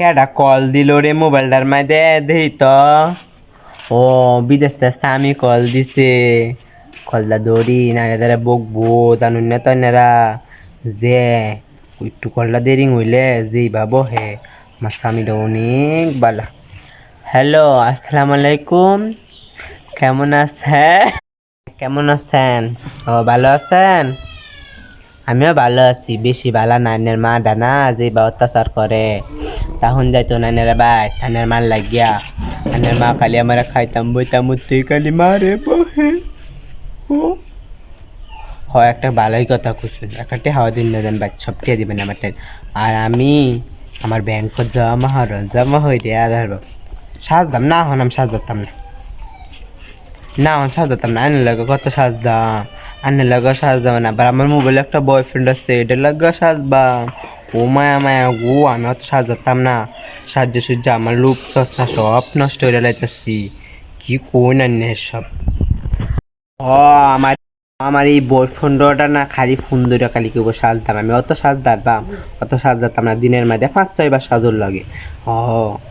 কেডা কল দিল রে? মোবাইলটার মাঝে দেই তো। ও, বিদেশ স্বামী কল দিছে। কলটা দৌড়ি নারে তারা বকবো, জানুন না তো নারা। যে, একটু কলটা দেরি হইলে যেই ভাবো হে আমার স্বামীটা অনেক ভালো হ্যালো আসসালামু আলাইকুম। কেমন আছেন? কেমন আছেন? ও, ভালো আছেন? আমিও ভালো আছি, বেশি ভালো নানের মা ডানা যে বা অত্যাচার করে। তখন যাইতো নানের বাই নানের মার লাগিয়া নানের মা খালি আমার খাইতাম, বইতাম তুই খালি মারে বহে। হয় একটা ভালোই কথা কুসুন একটা হাওয়া দিন না দেন বাচ্চা সব টিয়া দিবেন আমার টাইম। আর আমি আমার ব্যাংকত জমা হর জমা দিয়ে আধার সাজদাম না হন, আমি সাজতাম না। না আমার সাজতাম না আনের লাগে কত সাজদাম আনের লাগে সাজদাম না, আবার আমার মোবাইলে একটা বয়ফ্রেন্ড আছে, এটার লাগে সাজবাম। ও মায়া মায়া গো আমি অত সাজতাম না। সাহায্য সূর্য আমার রূপ সস্তা সব নষ্ট হয়ে লাইতেছি কি কোন আনে সব। ও, আমার আমার এই বয়ফ্রেন্ডটা না খালি ফোন সুন্দর খালি কেউ সাজতাম আমি অত সাজ দাঁড়বাম অত সাজ দাঁড়তাম না। দিনের মাঝে পাঁচ ছয়বার সাজর লাগে। ও,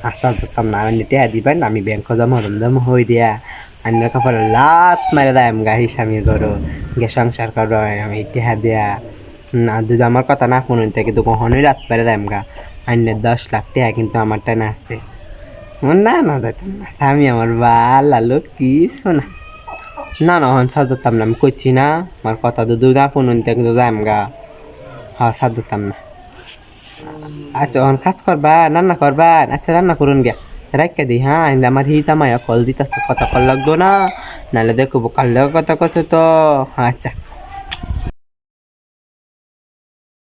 আর সাজ দাঁড়তাম না। আমি টেয়া দিবেন আমি ব্যাংক যাম, হরম যাম, হই দিয়া। আন্য কাপড় লাত মারে দাম গাড়ি স্বামীর করো গে সংসার করো, আমি টেহা দিয়া। না, যদি আমার কথা না শুনুন থেকে তো কখনোই রাত পারে দাম গা। আন্যের দশ লাখ টাকা কিন্তু আমার টানা আছে। না না, যাইতাম না। স্বামী আমার ভালো আলো কি শোনা না না, হন সাজতাম না, আমি কইছি না। আমার কথা তো না ফোন কিন্তু যাম গা। হ্যাঁ সাজতাম না। আচ্ছা হন খাস করবা রান্না করবা আচ্ছা রান্না করুন গিয়া। রাখকে দিই হ্যাঁ আমার হি জামাইয়া কল দিতে কথা কল লাগতো না। নাহলে দেখব, কাল কথা কছে তো। আচ্ছা।